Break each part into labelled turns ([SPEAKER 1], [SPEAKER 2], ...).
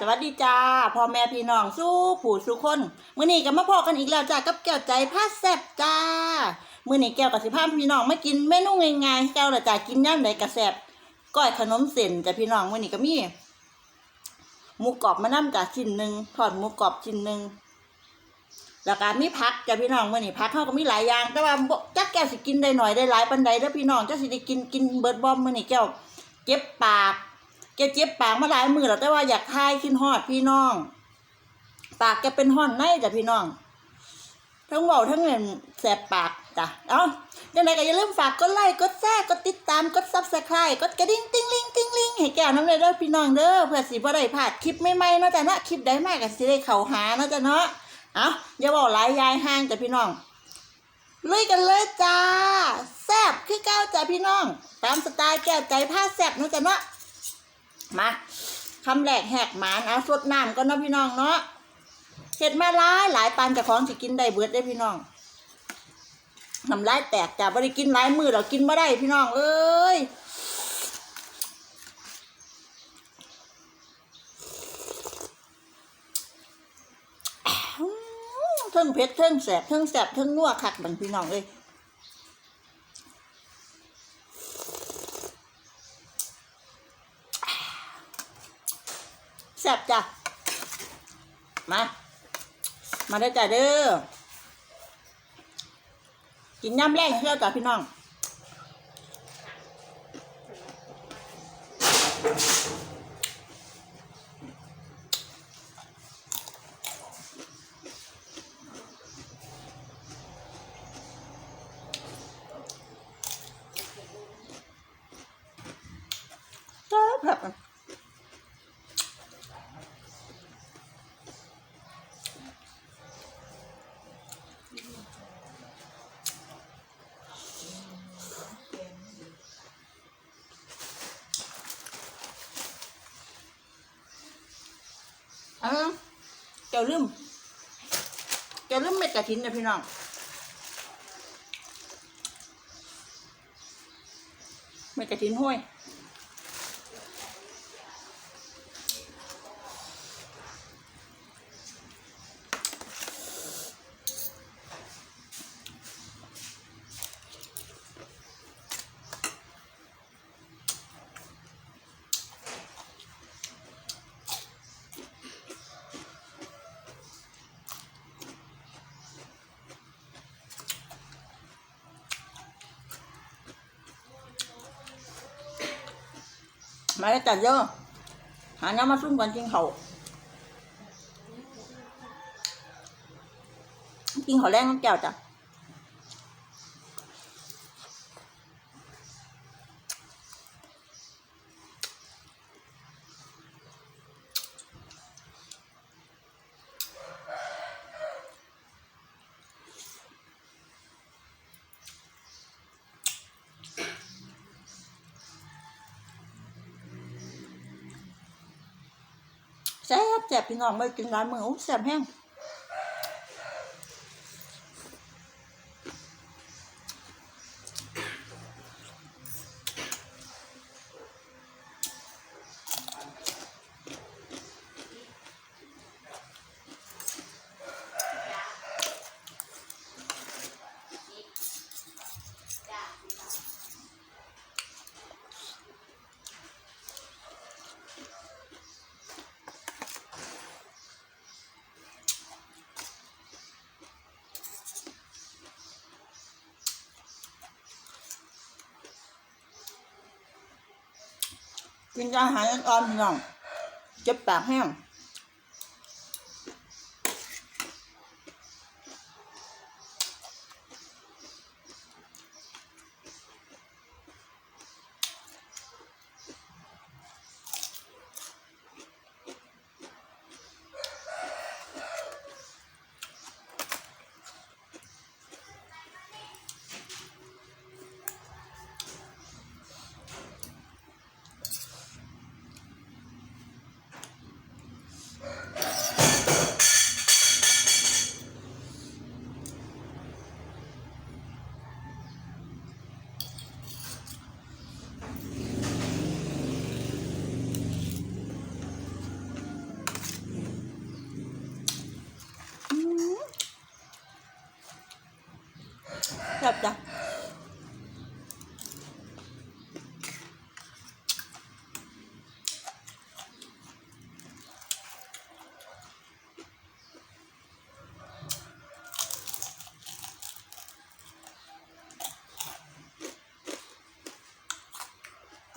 [SPEAKER 1] สวัสดีจ้าพ่อแม่พี่น้องสู้ผู้สู้คนมื้อนี้ก็มาพอกันอีกแล้วจ้ากับแก้วใจผ้าแซ่บจ้ามื้อนี้แก้วกับสิพาพี่น้องมากินเมนูง่ายๆแก้วละจ้ากินย่ำใดก็แซ่บก้อยขนมเส้นจ้าพี่น้องมื้อนี้ก็มีหมูกรอบมานํจ้าชิ้นหนึ่งทอดหมูกรอบชิ้นหนึ่งแล้วก็มีผักจ้าพี่น้องมื้อนี้ผักเฮาก็มีหลายอย่าง แต่ว่าจักแก้วสิกินได้หน่อยได้หลายปานใดเด้อพี่น้องจักสิได้กินกินเบิร์ดบ่มื้อนี้แก้วเจ็บปาก แกเจ็บปากมาหลายมือแล้วแต่ว่าอยากทายขึ้นฮอดพี่น้อง ปากแกเป็นห่อนในจ้ะพี่น้อง ทั้งเบาทั้งเงินแสบปากจ้ะเอ้ายังไงก็อย่าลืมฝากกดไลค์กดแชร์กดติดตามกดซับสไครต์กดกระดิ่งติ้งลิงติ้งลิงให้แก้วน้ำเลยเด้อพี่น้องเด้อเพื่อสิบ่ได้พลาดคลิปใหม่ๆเนาะจ้ะเนาะคลิปใดมากก็สิได้เข้าหาเนาะจ้ะเนาะเอ้าอย่าบอกหลายยายห่างจ้ะพี่น้องลุยกันเลยจ้า แซ่บคือเก้าจ้ะพี่น้อง ตามสไตล์แก้วใจผ้าแซบเนาะจ้ะเนาะ มาคำแรกแหกหมานเอาสดน้ำก็เนาะพี่น้องเนาะเห็ดมาหลายหลายปานจะของสิกินได้เบิดได้พี่น้องน้ำลายแตกจ้ะบ่ได้กินหลายมือเรากินบ่ได้พี่น้องเอ้ยเทิงเผ็ดเทิงแสบเทิงแสบเทิงนัวคักบันพี่น้องเอ้ย ซ่บจ้ะ มา มาได้จ้ะเด้อ กินย่ำแรงเชื่อจ้ะพี่น้อง อะเจ้าลืมเจ้าลืมเม็ดกระถินนะพี่น้องเม็ดกระถินห้วย มาแล้วจ้ะเยอะหาน้ำมาซุ่มกันกินเขากินเขาแรงน้ำแก้วจ้ะ แซ่บแซ่บพี่น้องไม่กินร้านเมือโอ้แซ่บแห้ง กินอาหารอ่อนๆพี่น้องเจ็บปากแห้ง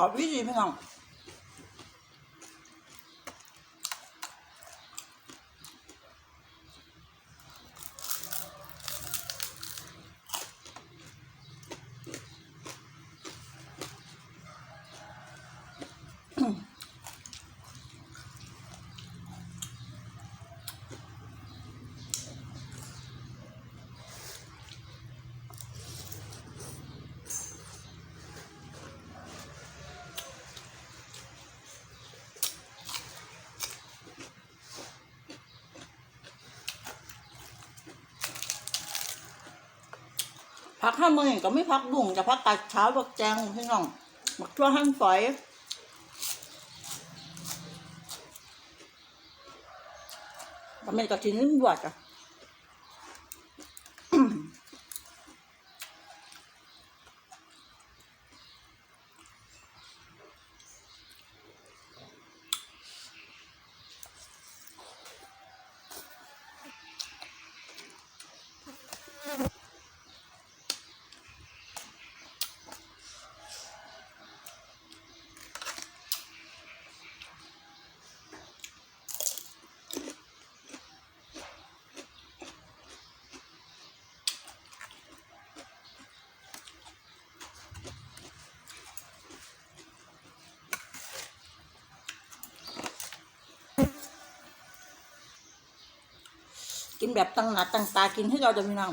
[SPEAKER 1] กรอบวิ ธีพี่น้องพักห้าโมงเห็นก็ไม่พักบุ่งจะพักกัดเช้าบักแจงพี่น้องบักชั่วหั่นฝอยก็ไม่กระถิ่นนิ่มบวชอะ กินแบบตั้งหนาตั้งตากินให้เราจะมีน้อง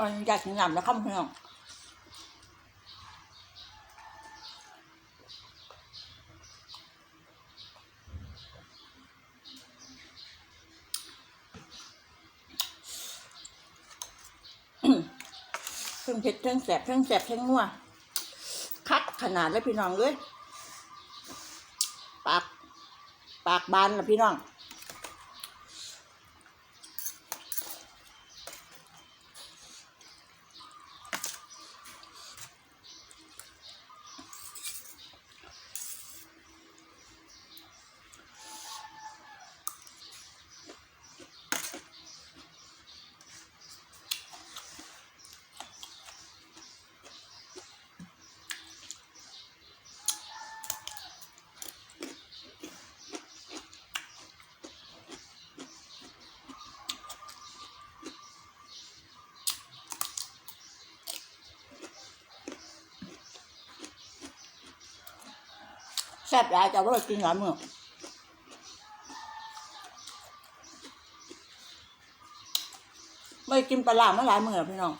[SPEAKER 1] ขออนุญาตกินน้ำแล้วครับพี่น้องเครื่องเผ็ดเครื่องแสบเครื่องแสบเครื่องนัวคัดขนาดเลยพี่น้องเลยปากปากบานละพี่น้อง แซ่บหลายแต่ว่ากินหลายมื้อไม่กินปลาหลามมาหลายมื้อพี่น้อง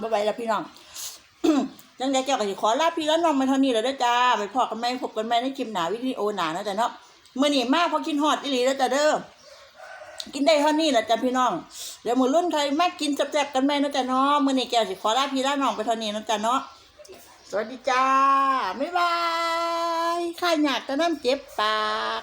[SPEAKER 1] บ๊ายบายแล้วพี่น้องยังไงเจ้าก็สิขอลาพี่แล้วน้องมาเท่านี้แล้วด้อจ้า ไปพอกันไหมพบกันไหมในคลิปหนาวิดีโอหนานะจ๊ะเนาะเมื้อนี้มากพราะกินฮอดอีหลีแล้วจ้ะเด้อกินได้เท่านี้แหละจ้ะพี่น้อง เดี๋ยวมือรุ่นใครมากินแซ่บๆกันไหมนะจ๊ะเนาะมื้อนี้แก้วสิขอลาพี่ลาน้องไปเท่านี้นะจ๊ะเนาะสวัสดีจ้าบ๊ายบายข้าอยากจะน้ำเจ็บปาก